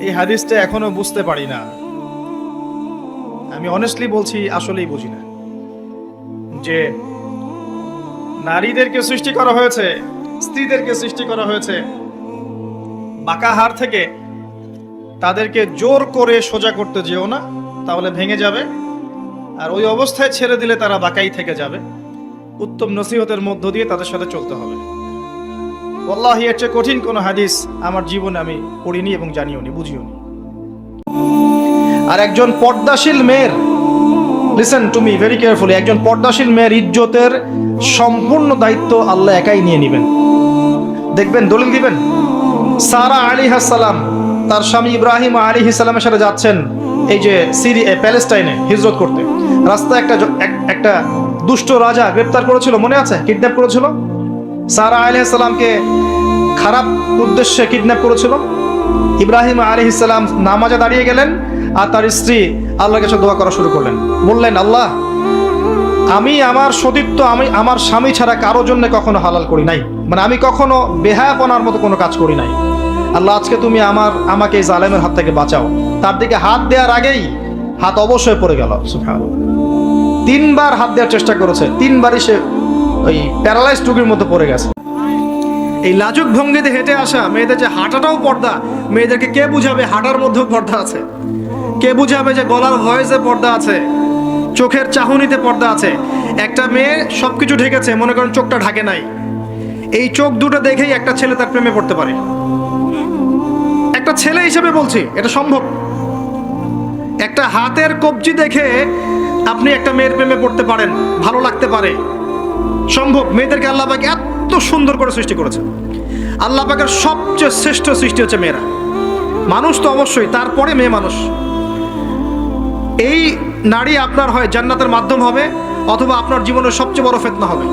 এই হাদিসটা এখনও বুঝতে পারি না। আমি অনেস্টলি বলছি, আসলেই বুঝি না। যে নারীদেরকে সৃষ্টি করা হয়েছে, স্ত্রীদেরকে সৃষ্টি করা হয়েছে, বাঁকা হার থেকে তাদেরকে জোর করে সোজা করতে যেও না, তাহলে ভেঙে যাবে। আর ওই অবস্থায় ছেড়ে দিলে তারা বাঁকাই থেকে যাবে। উত্তম নসিহতের মধ্য দিয়ে তাদের সাথে চলতে হবে। ওল্লাহি এর চেয়ে কঠিন কোনো হাদিস আমার জীবনে আমি পড়িনি এবং জানিও নি বুঝিও নি আর একজন পর্দাশীল মেয়ের listen to me very carefully একজন পর্দাশীল মেয়ের ইজ্জতের সম্পূর্ণ দায়িত্ব আল্লাহ একাই নিয়ে নেবেন। দেখবেন, দলিল দিবেন। সারা আলী হাসালাম তার স্বামী ইব্রাহিম আলী সালামের সাথে যাচ্ছেন এই যে সিরি প্যালেস্টাইনে হিজরত করতে। রাস্তায় একটা একটা দুষ্ট রাজা গ্রেপ্তার করেছিল, মনে আছে? কিডন্যাপ করেছিল? সারা আলী সালামকে খারাপ উদ্দেশ্যে কিডন্যাপ করেছিল। ইব্রাহিম আলী নামাজে দাঁড়িয়ে গেলেন আর তার স্ত্রী আল্লাহর কাছে দোয়া করা শুরু করলেন। বললেন, আল্লাহ, আমি আমার সতীত্ব, আমি আমার স্বামী ছাড়া কারও জন্য কখনো হালাল করি নাই। মানে আমি কখনো বেহায়াপনার মতো কোনো কাজ করি নাই। আল্লাহ, আজকে তুমি আমার, আমাকে এই জালেমের হাত থেকে বাঁচাও। তার দিকে হাত দেওয়ার আগেই হাত অবশ্যই পড়ে গেল। তিনবার হাত দেওয়ার চেষ্টা করেছে। তিনবারই সে ওই প্যারালাইজ টুকির মধ্যে পড়ে গেছে। এই লাজুক ভঙ্গিতে হেঁটে আসা মেয়েদের যে হাঁটাটাও পর্দা, মেয়েদেরকে কে বুঝাবে হাঁটার মধ্যেও পর্দা আছে? কে বুঝাবে যে গলার ভয়েসে পর্দা আছে? চোখের চাহনিতে পর্দা আছে? একটা মেয়ে সবকিছু ঢেকেছে, মনে করেন চোখটা ঢাকে নাই। এই চোখ দুটো দেখেই একটা ছেলে তার প্রেমে পড়তে পারে। একটা ছেলে হিসেবে বলছি, এটা সম্ভব। একটা হাতের কবজি দেখে আপনি একটা মেয়ের প্রেমে পড়তে পারেন, ভালো লাগতে পারে। সম্ভব। মেয়েদেরকে আল্লাহ এত সুন্দর করে সৃষ্টি করেছে আল্লাহ পাকের সবচেয়ে শ্রেষ্ঠ সৃষ্টি হচ্ছে মেয়েরা। মানুষ তো অবশ্যই, তারপরে মেয়ে মানুষ। এই নারী আপনার হয় জান্নাতের মাধ্যম হবে, অথবা আপনার জীবনের সবচেয়ে বড় ফেতনা হবে।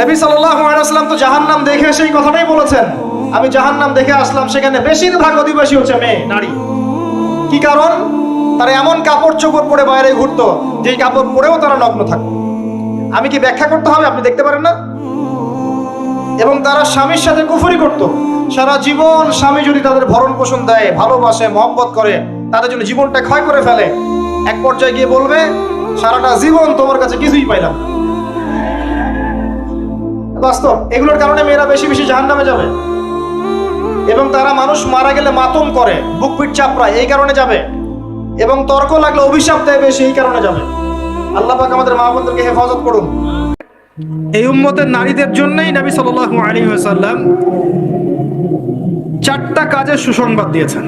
নবী ওয়াসাল্লাম তো জাহান্নাম দেখে সেই কথাটাই বলেছেন। আমি জাহান্নাম দেখে আসলাম, সেখানে বেশিরভাগ অধিবাসী হচ্ছে মেয়ে, নারী। কি কারণ? তারা এমন কাপড় চোপড় পরে বাইরে ঘুরতো, যেই কাপড় পরেও তারা নগ্ন থাকতো। আমি কি ব্যাখ্যা করতে হবে? আপনি দেখতে পারেন না। এবং তারা স্বামীর সাথে কুফরি করত। সারা জীবন স্বামী যদি তাদের ভরণ পোষণ দেয়, ভালোবাসে, মহব্বত করে, তাদের জন্য জীবনটা ক্ষয় করে ফেলে, এক পর্যায়ে গিয়ে বলবে, সারাটা জীবন তোমার কাছে কিছুই পাইলাম বাস্তব, এগুলোর কারণে মেয়েরা বেশি বেশি জাহান নামে যাবে। এবং তারা মানুষ মারা গেলে মাতম করে, বুক পিট চাপড়ায়, এই কারণে যাবে। এবং তর্ক লাগলে অভিশাপ দেয় বেশি, এই কারণে যাবে। আল্লাহ পাক আমাদের মা বোনদেরকে হেফাজত করুন। এই উম্মতের নারীদের জন্যই নবী সাল্লাল্লাহু আলাইহি ওয়াসাল্লাম চারটা কাজের সুসংবাদ দিয়েছেন।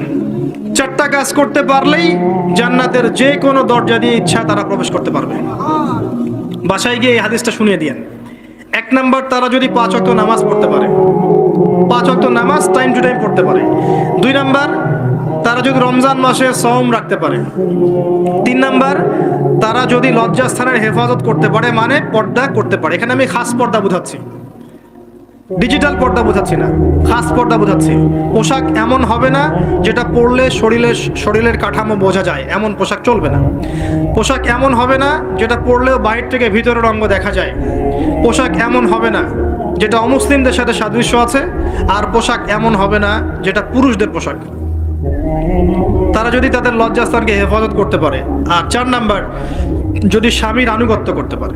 চারটা কাজ করতে পারলেই জান্নাতের যে কোনো দরজা দিয়ে ইচ্ছা তারা প্রবেশ করতে পারবে। বাসায় গিয়ে এই হাদিসটা শুনিয়ে দিয়েন। এক নাম্বার, তারা যদি পাঁচ অক্ট নামাজ পড়তে পারে, পাঁচ অক্ট নামাজ টাইম টু টাইম পড়তে পারে। দুই নাম্বার, তারা যদি রমজান মাসে সওম রাখতে পারে। তিন নাম্বার তারা যদি লজ্জাস্থানের হেফাজত করতে পারে মানে পর্দা করতে পারে। এখানে আমি খাস পর্দা বোঝাচ্ছি। ডিজিটাল পর্দা বোঝাচ্ছি না। খাস পর্দা বোঝাচ্ছি। পোশাক এমন হবে না যেটা পরলে শরীরের শরীরের কাঠামো বোঝা যায়। এমন পোশাক চলবে না। পোশাক এমন হবে না যেটা পরলেও বাইরে থেকে ভিতরের অঙ্গ দেখা যায়। পোশাক এমন হবে না যেটা অমুসলিমদের সাথে সাদৃশ্য আছে, আর পোশাক এমন হবে না যেটা পুরুষদের পোশাক। তারা যদি তাদের লজ্জাস্থানকে হেফাজত করতে পারে। আর চার নাম্বার, যদি স্বামীর আনুগত্য করতে পারে।